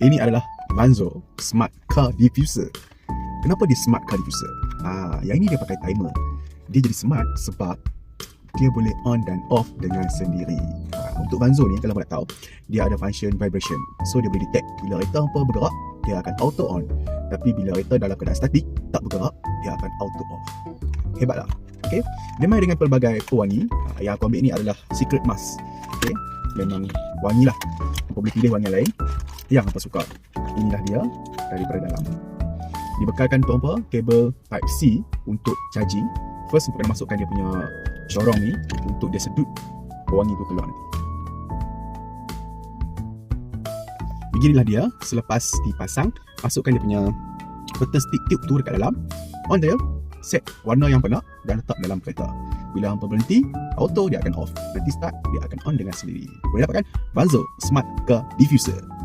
Ini adalah Vanzo Smart Car Diffuser. Kenapa dia Smart Car Diffuser? Ah, yang ini dia pakai timer. Dia jadi smart sebab dia boleh on dan off dengan sendiri. Ha, untuk Vanzo ni kalau nak tahu, dia ada function vibration. So dia boleh detect bila kereta apa bergerak, dia akan auto on. Tapi bila kereta dalam keadaan statik, tak bergerak, dia akan auto off. Hebatlah. Okay. Main dengan pelbagai pewangi. Ha, yang aku ambil ni adalah secret mask. Okay. Memang wangi lah. Apa boleh pilih wangi lain yang apa suka. Inilah dia daripada dalam. Dibekalkan untuk apa? Kabel type C untuk charging. First, kita masukkan dia punya corong ni untuk dia sedut wangi tu keluar nanti. Beginilah dia selepas dipasang, masukkan dia punya peta stick tube tu dekat dalam. On dia, set warna yang pernah dan letak dalam kereta. Bila hampa berhenti, auto dia akan off. Nanti start, dia akan on dengan sendiri. Boleh dapatkan Vanzo Smart Car Diffuser.